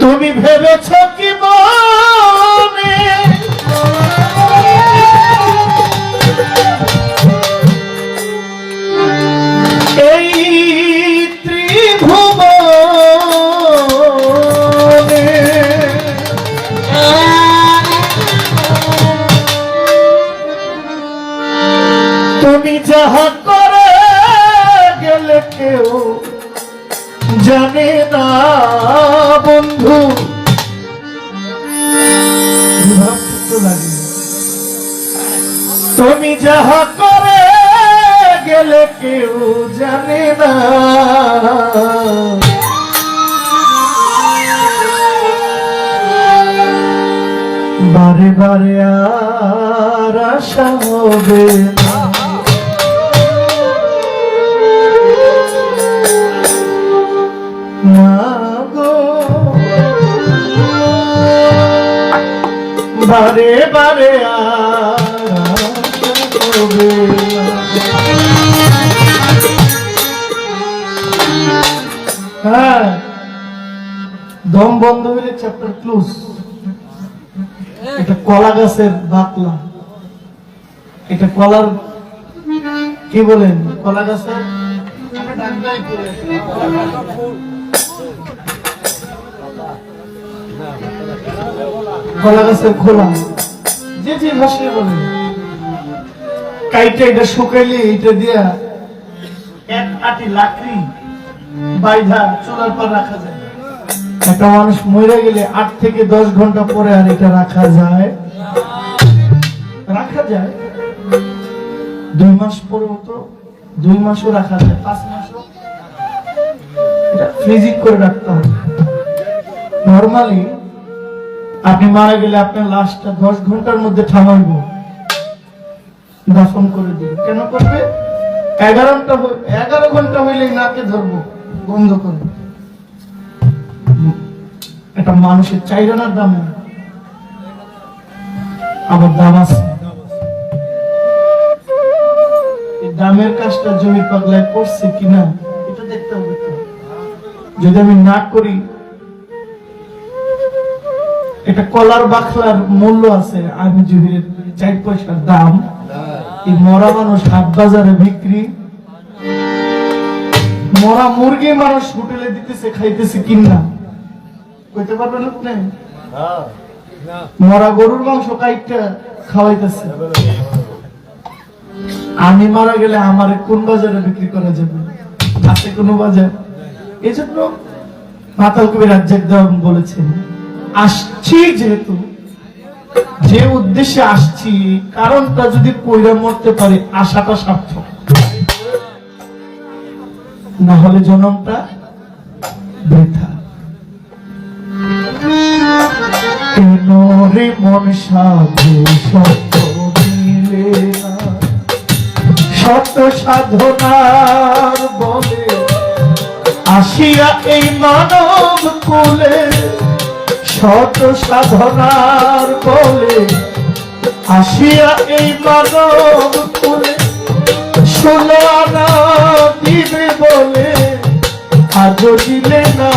তুমি ভেবেছ কি মনে বারে বারে আর বারে বারে। হ্যাঁ দম বন্ধ হইলে চ্যাপ্টার ক্লোজ এটা কলা গাছের বাকলা এটা কলার কি বলেন? কলা গাছের? কলা গাছের যে যে বলেন। কাইটা এটা শুকাইলে এটা এক লাকড়ি পর রাখা যায়। একটা মানুষ মরে গেলে আট থেকে দশ ঘণ্টা পরে আর এটা রাখা যায়? রাখা যায়? দুই মাস পরে তো, দুই মাসও রাখা যায়, পাঁচ মাসও? এটা ফ্রিজিং করে রাখতে হবে। নর্মালি আপনি মারা গেলে আপনার লাশটা দশ ঘণ্টার মধ্যে থামাইব। দাফন করে দিবে কেন করবে? এগারোটা হই- এগারো ঘণ্টা হইলেই নাকে ধরবো, বন্ধ করবে এটা মানুষের চাইরানার দাম আবার দাম আছে দামের কাজটা জমি পাগলায় করছে কিনা, এটা দেখতে হবে। যদি আমি না করি, এটা কলার বাখলার মূল্য আছে, আমি জহিরের চার পয়সার দাম, এই মরা মানুষ হাট বাজারে বিক্রি, মরা মুরগি মানুষ হোটেলে দিতেছে, খাইতেছে কিনা কইতে পারবেন আপনি? মরা গরুর মাংস কাইটা খাওয়াইতেছে। আমি মারা গেলে আমার কোন বাজারে বিক্রি করা যাবে? আছে কোনো বাজার? এই জন্য মাতাল কবি রাজ্জাক বলেছেন আসছি যেহেতু যে উদ্দেশ্যে আসছি কারণটা যদি কইরা মরতে পারি আশাটা সার্থক। না হলে জনমটা বৃথা। কেন রে মন সাধু? সত্য মিলে সত্য সাধনার বলে আসিয়া এই মানব কোলে। শত সাধনার বলে আসিয়া এই মানব কোলে। ষোলো আনা দিবে বলে আজ দিলে না।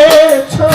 church.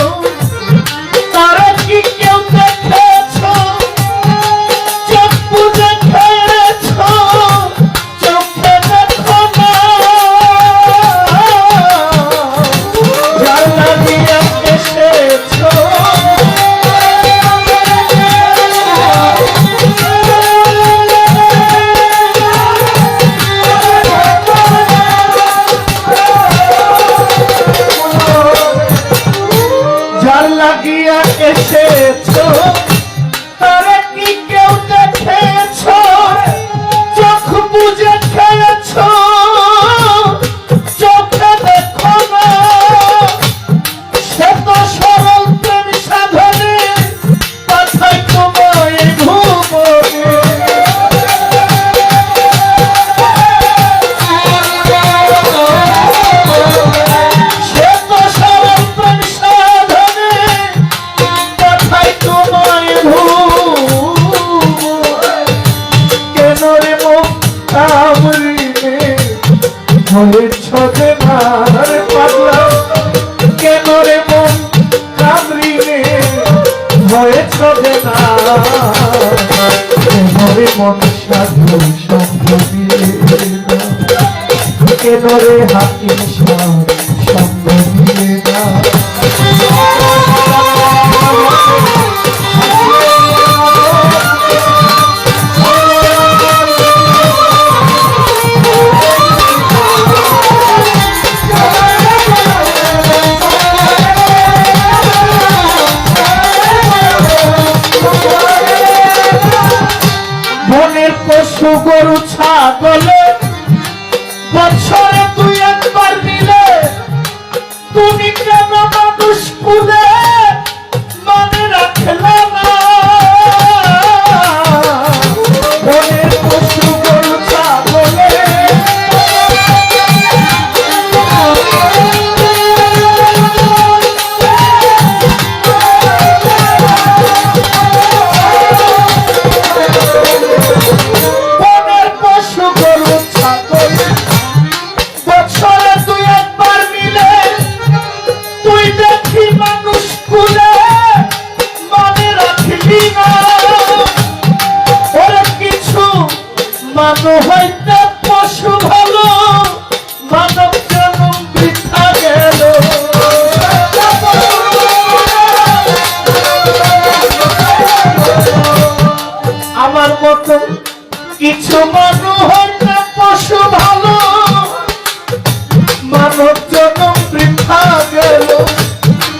গেল।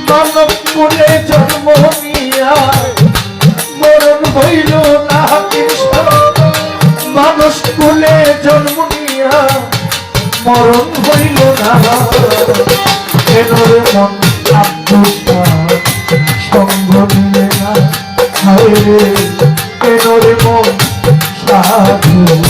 মানবপুরে জন্ম নিয়া মরণ হইল না মানুষ কুলে জন্ম নিয়া মরণ হইল না। কেন মন আত্মসার সঙ্গ দিলে না হায় রে। কেন মন সাধু?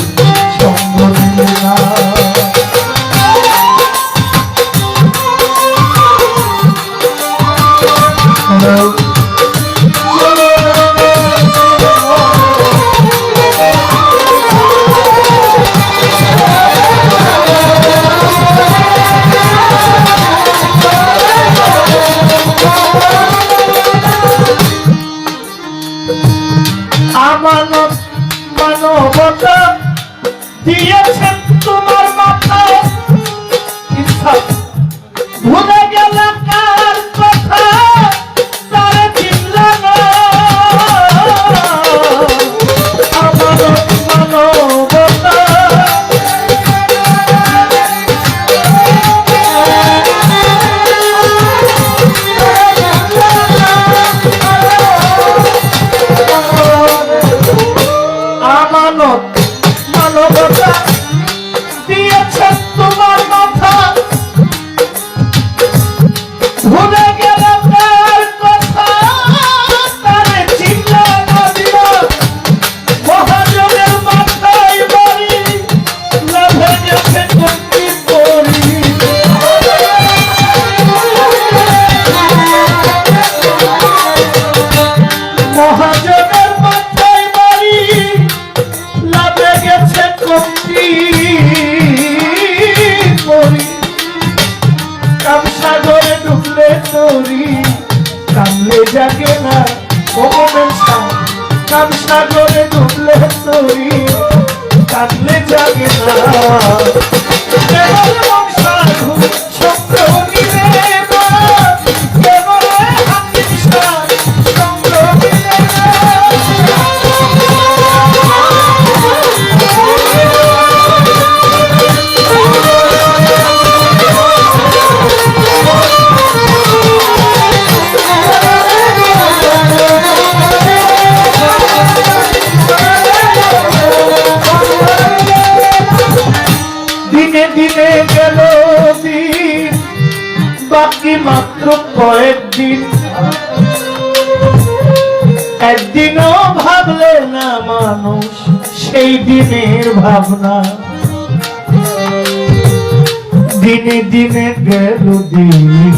খুদা ভাবনা। দিনে দিনে গেল দিন।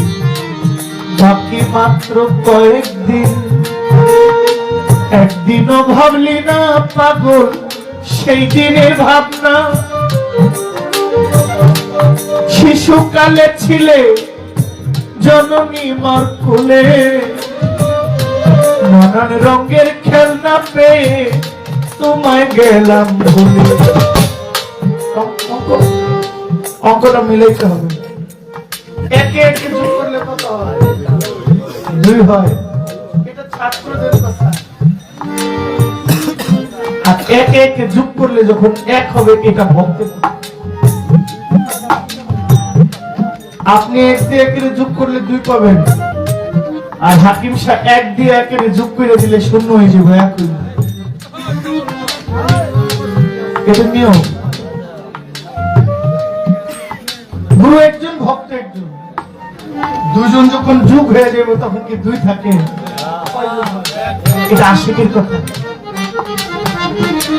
বাকি মাত্র কয়েকদিন। একদিনও ভাবলি না, পাগল, সেই দিনের ভাবনা। শিশুকালে ছিলে জননী মার কুলে নানান রঙের খেলনা পেয়ে তোমায় গেলাম ভুলে অঙ্ক- অঙ্ক- অঙ্কটা মিলাইতে হবে। হয়? হয়। আপনি এক দিয়ে একের যোগ করলে দুই পাবেন। আর হাকিম শাহ এক দিয়ে একের যোগ করে দিলে শূন্য হয়ে যাবে, এক হইবে। নিয়ম? গুরু একজন, ভক্ত একজন। দুজন যখন যুগ হয়ে যাবে, তখন কি দুই থাকে? এটা আশিকের কথা।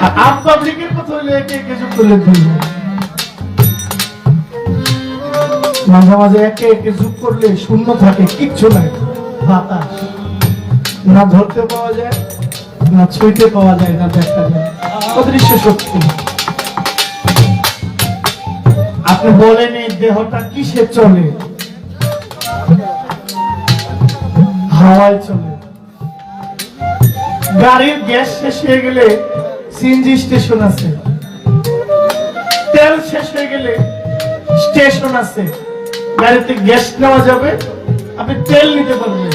আর আপ পাবলিকের কথা একে একে যোগ করলে মাঝে মাঝে একে একে যোগ করলে শূন্য থাকে, কিচ্ছু নাই। বাতাস। না ধরতে পাওয়া যায়, না ছুঁইতে পাওয়া যায়, না দেখা যায়। অদৃশ্য শক্তি। আপনি বলেন এই দেহটা কিসে চলে? হাওয়ায় চলে। গাড়ির গ্যাস শেষ হয়ে গেলে সিএনজি স্টেশন আছে। তেল শেষ হয়ে গেলে স্টেশন আছে। গাড়িতে গ্যাস নেওয়া যাবে, আপনি তেল নিতে পারবেন।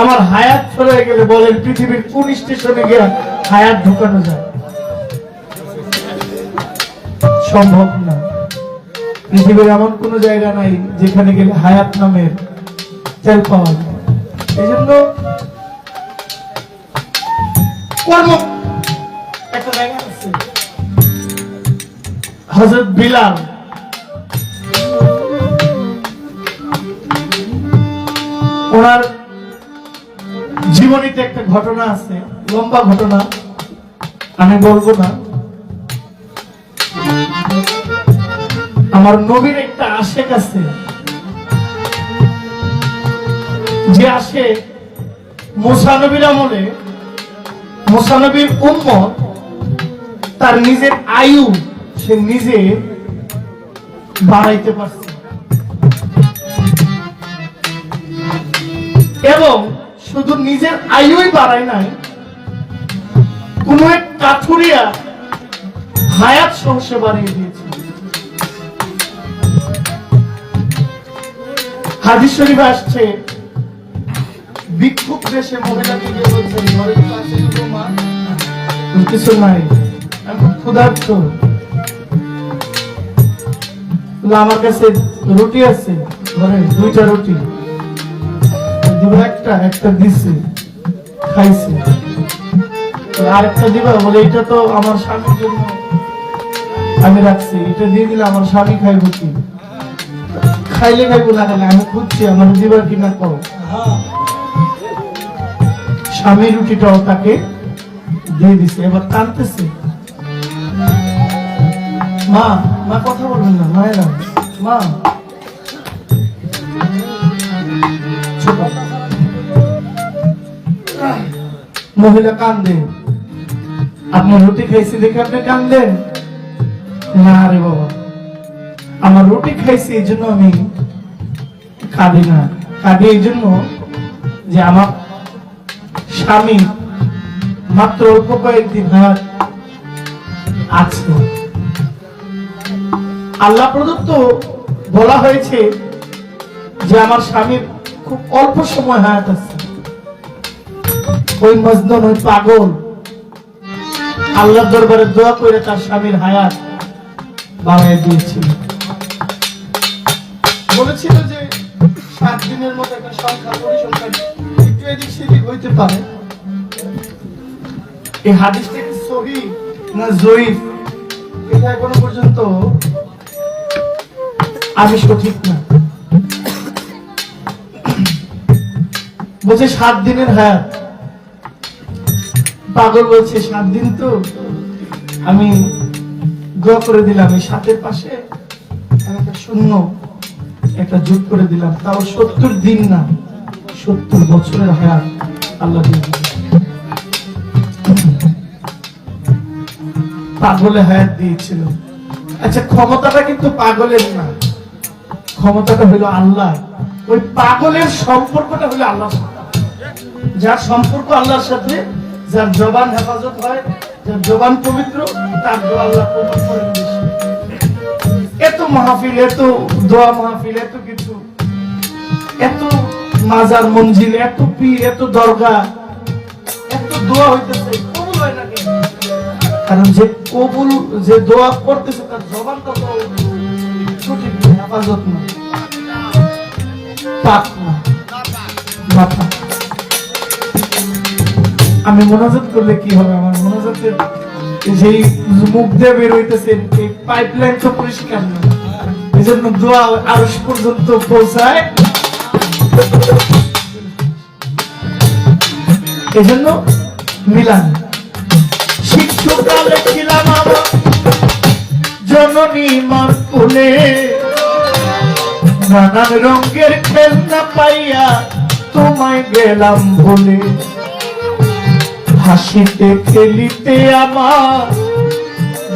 আমার হায়াত চলে গেলে বলেন পৃথিবীর কোন স্টেশনে গিয়ে হায়াত ঢুকানো যায়? সম্ভব না। পৃথিবীর এমন কোন জায়গা নাই যেখানে গেলে হায়াত নামের তেল পাওয়া যায়। এই জন্য হজরত বিলাল। ওনার জীবনীতে একটা ঘটনা আছে, লম্বা ঘটনা, আমি বলব না। আমার নবীর একটা আশেক আছে। যে আসে মোসানবীর আমলে মোসানবীর উম্মত, তার নিজের আয়ু সে নিজে বাড়াইতে পারছে। এবং শুধু নিজের আয়ুই বাড়ায় নাই, কোন এক কাঠুরিয়া হায়াত সহসে বাড়িয়ে দিয়েছে। হাদিস শরীফে আসছে। দেশে মহিলাকে গিয়ে বলছেন ঘরে তো আসে মা কিছু নাই। আমি ক্ষুধার্ত। আমার কাছে রুটি আছে ঘরে দুইটা রুটি। দিব একটা একটা দিছে খাইছে। বলে, আরেকটা দিবা? বলে এটা তো আমার স্বামীর জন্য আমি রাখছি এটা দিয়ে দিলে আমার স্বামী খাইব কি? খাইলে খাইবো না খাইলে আমি খুঁজছি, আমার দিবার কিনা কও স্বামী রুটিটাও তাকে দিয়ে দিছে, এবার টানতেছে। মা মা কথা বলবেন না, মায়েরা মা। মহিলা কান্দে। আপনি রুটি খাইছি দেখে আপনি কান্দেন? না রে বাবা। আমার রুটি খাইছি, এই জন্য আমি কাঁদি না। কাঁদি এই জন্য যে আমার স্বামী মাত্র অল্প কয়েকদিন হায়াত আছে। আল্লাহ প্রদত্ত বলা হয়েছে যে আমার স্বামীর খুব অল্প সময় হায়াত আছে। ওই মজদুম ওই পাগল। আল্লাহ দরবারে দোয়া করে তার স্বামীর হায়াত বাড়াই দিয়েছিল। বলেছিল যে আমি সঠিক না বলছে সাত দিনের হায়াত। পাগল বলছে, সাত দিন তো আমি দোয়া করে দিলাম, এই সাতের পাশে শূন্য। একটা যোগ করে দিলাম। তাও সত্তর দিন না, সত্তর বছরের হায়াত আল্লাহ পাগলে হায়াত দিয়েছিল। আচ্ছা ক্ষমতাটা কিন্তু পাগলের না। ক্ষমতাটা হলো আল্লাহ। ওই পাগলের সম্পর্কটা হলো আল্লাহর সাথে যার সম্পর্ক আল্লাহর সাথে, যার জবান হেফাজত হয়, যার জবান পবিত্র, তার আল্লাহ বেশি। এত মাহফিল, এত দোয়া মাহফিল, এত কিছু। এত মাজার মঞ্জিল, এত পীর, এত দরগা, এত দোয়া হইতেছে, কবুল হয় না? কারণ যে কবুল, যে দোয়া করতেছে, তার জবানটা তো সঠিক হেফাজত না। পাক না। মাথা আমি মোনাজাত করলে কি হবে? আমার মোনাজাতের যেই মুখ দিয়ে বের হইতেছে, এই পাইপলাইন তো পরিষ্কার না। দোয়া পর্যন্ত পৌঁছায়। এই জন্য মিলান। শিক্ষকালে ছিলাম আমার জননী মার কোলে। নানান রঙের খেলনা পাইয়া তোমায় গেলাম বলে। হাসিতে খেলিতে আমার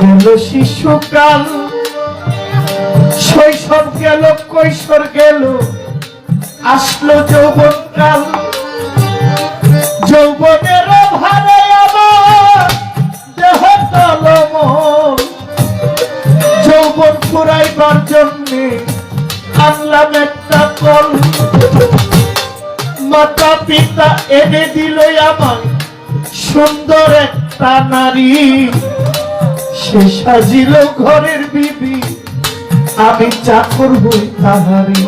গেল শিশুকাল। শৈশব গেল কৈশোর গেল আসলো যৌবনকাল। যৌবনের ভারে আমার দেহ তলমল। যৌবন ফুরাইবার জন্যে আনলাম একটা কল। মাতা পিতা এনে দিল আমায় সুন্দর একটা নারী। সে সাজিল ঘরের বিবি। আমি চাকর হই তাহারি।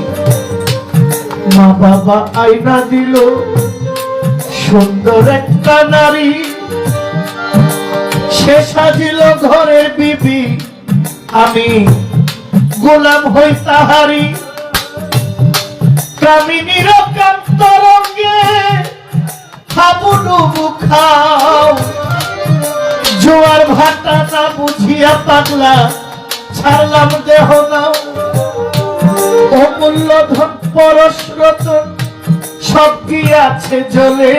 মা বাবা আইনা দিল। সুন্দর একটা নারী। সে সাজিল ঘরের বিবি। আমি গোলাম হই তাহারি। কামিনীর কান্তরঙ্গে হাবুডুবু খাও। জোয়ার ভাটা না বুঝিয়া পাগলা ছাড়লাম দেহ নাও। অমূল্য ধন, পরশরত, সব কি আছে জলে।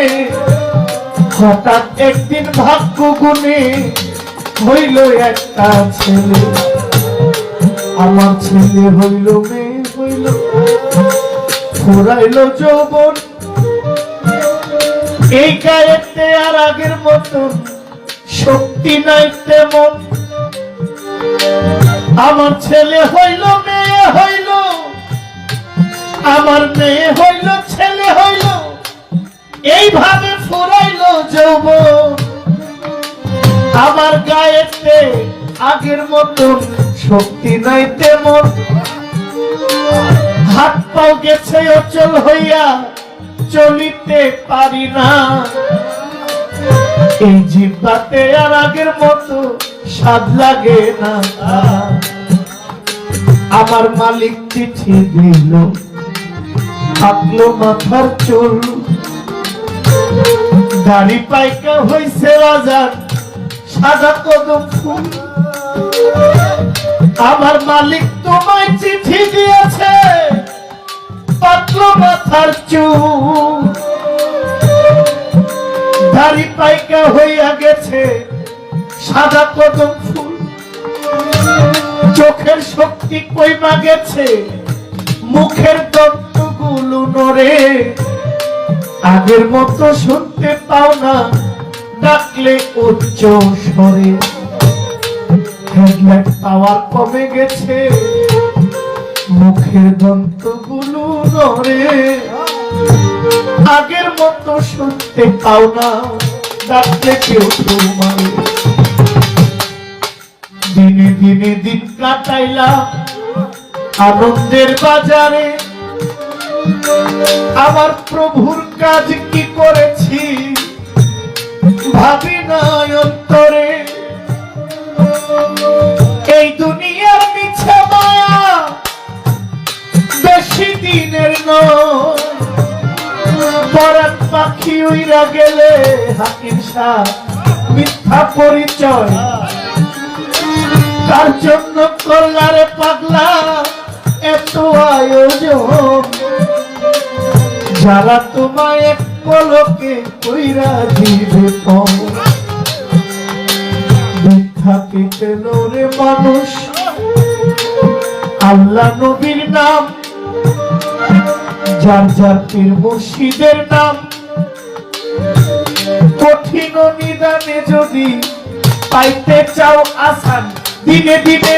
হঠাৎ একদিন ভাগ্য গুণে হইল একটা ছেলে। আমার ছেলে হইল মেয়ে, হইল ফুরাইল যৌবন। এই গায়েতে আর আগের মতন শক্তি নাই তেমন। আমার ছেলে হইল, মেয়ে হইল। আমার মেয়ে হইল, ছেলে হইল। এইভাবে ফুরাইল যৌব আমার গায়েতে আগের মতন শক্তি নাই তেমন। হাত পাও গেছে অচল হইয়া চলিতে পারি না। এই জিব্বাতে আর আগের মতো স্বাদ লাগে না। আমার মালিক চিঠি দিল থাকল মাথার চুল। গাড়ি পাইকা হইছে রাজার সাদা কদম ফুল। আমার মালিক তোমায় চিঠি দিয়েছে পাতলো মাথার চুল। দাড়ি পাইকা হইয়া গেছে, সাদা কদম ফুল। চোখের শক্তি কইমা গেছে, মুখের দন্তগুলো নড়ে। আগের মতো শুনতে পাও না, ডাকলে উচ্চ স্বরে। হেডলাইট পাওয়ার কমে গেছে, মুখের দন্তগুলো নড়ে। আগের মতো শুনতে পাও না ডাকলে কেউ তোমার দিনে দিনে দিন কাটাইলাম আনন্দের বাজারে। আমার প্রভুর কাজ কি করেছি ভাবি না এই দুনিয়ার মিছে মায়া সাক্ষী উইরা গেলে হাকিম শাহ মিথ্যা পরিচয়। তার জন্য কল্লারে পাগলা, এত আয়োজন। যারা তোমায় এক পলকে কইরা দিবে মিথ্যা পেতে রে মানুষ। আল্লাহ নবীর নাম, যার যার পীর নাম। কঠিন নিদানে যদি পাইতে চাও আসান দিনে দিনে।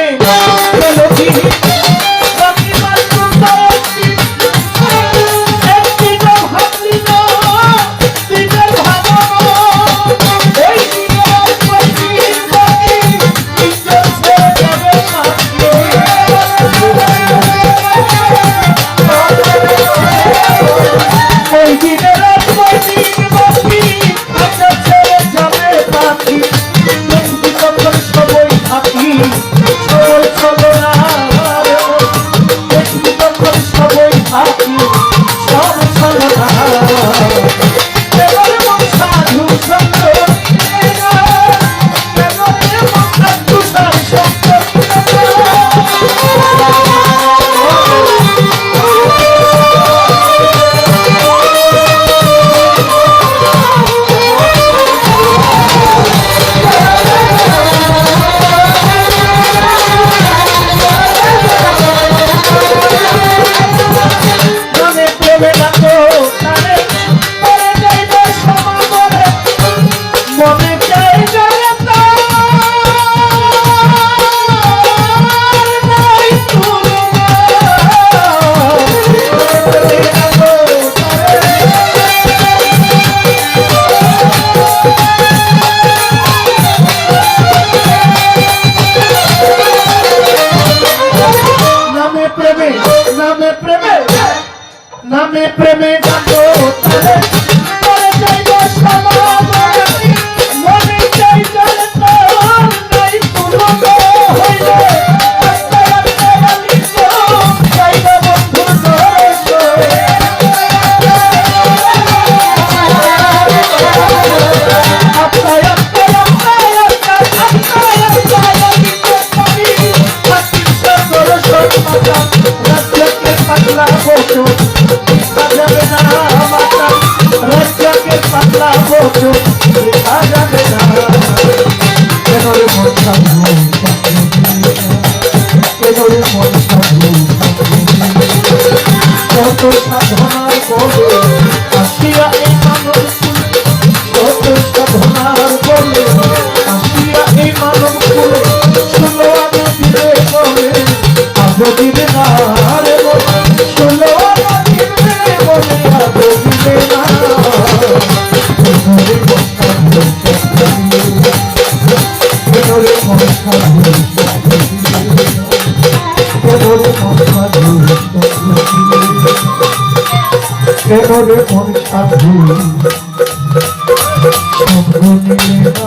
siempre কত সাধনার কবে আসিয়া এই মানব কত সাধনার কবে আসিয়া এই মানব শুনো আমি দিলে কবে আজ দিলে না করে মন সাধু সঙ্গ নিয়ে